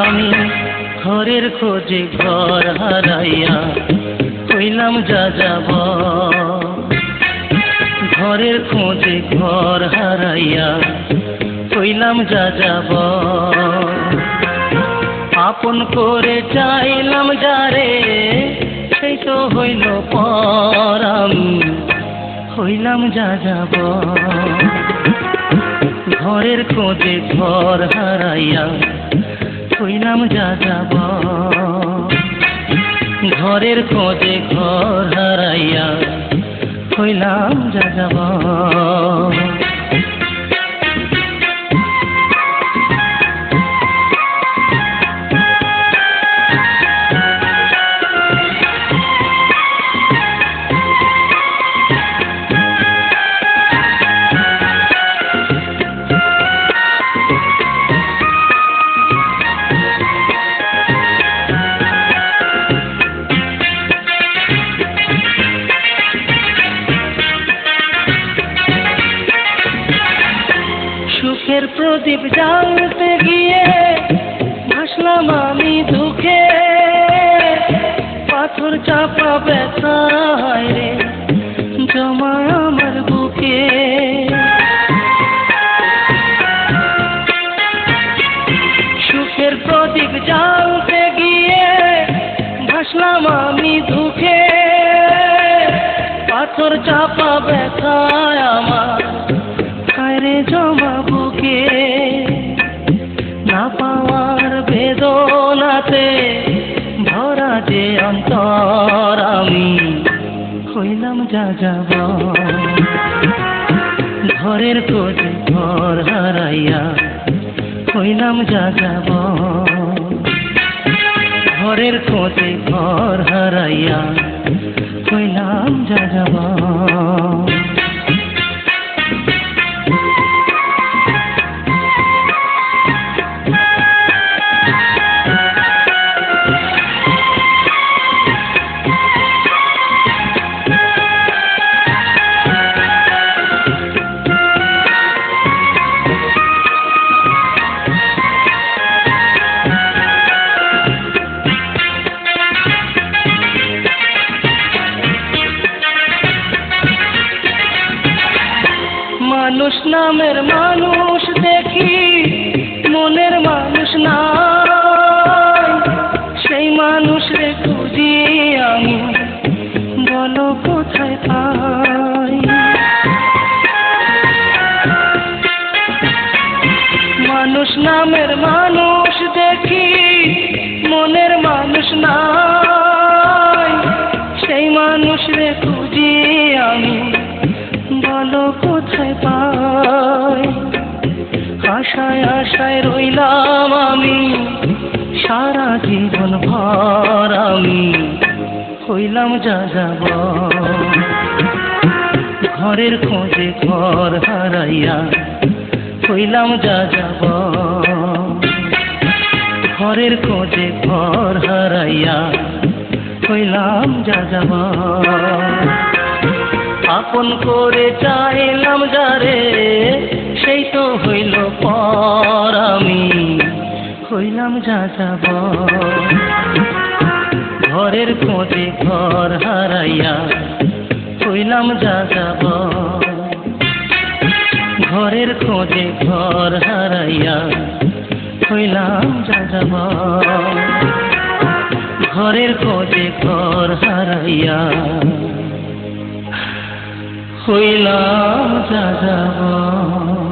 আমি ঘরের খোঁজে ঘর হারাইয়া হইলাম যা যাব ঘরের খোঁজে ঘর হারাইয়া হইলাম যা যাব আপন করে চাইলাম যারে সেই তো হইল পর। আমি হইলাম যা যাব ঘরের খোঁজে ঘর হারাইয়া হইলাম যা যাব ঘরের খোঁজে ঘর হারাইয়া হইলাম যা সুখের প্রদীপ জ্বালতে গিয়ে ভাসলাম আমি দুঃখে। পাথর চাপা ব্যথা হয় রে, জমা আমার বুকে। সুখের প্রদীপ জ্বালতে গিয়ে ভাসলাম আমি দুঃখে। পাথর চাপা ব্যথায় আমার জমা বুকে না পাওয়ার বেদনাতে ভরা যে অন্তর আমি হইলাম যা যাব ঘরের খোঁজে ঘর হারাইয়া হইলাম যা যাব ঘরের খোঁজে ঘর হারাইয়া হইলাম যা যাব মানুষ নামের মানুষ দেখি, মনের মানুষ না সেই মানুষ রে খুঁজি আমি, বলো কোথায় পাই? মানুষ নামের মানুষ আশায় আশায় রইলাম আমি। সারা জীবন ভর আমি। হইলাম যা যাব ঘরের খোঁজে ঘর হারাইয়া হইলাম যা যাব ঘরের খোঁজে ঘর হারাইয়া হইলাম যা যাব আপন করে চাইলাম যারে সেই তো হইল পর আমি হইলাম যা যাব ঘরের খোঁজে ঘর হারাইয়া হইলাম যা যাব ঘরের খোঁজে ঘর হারাইয়া হইলাম যা যাব ঘরের খোঁজে ঘর হারাইয়া হইলাম যা যাব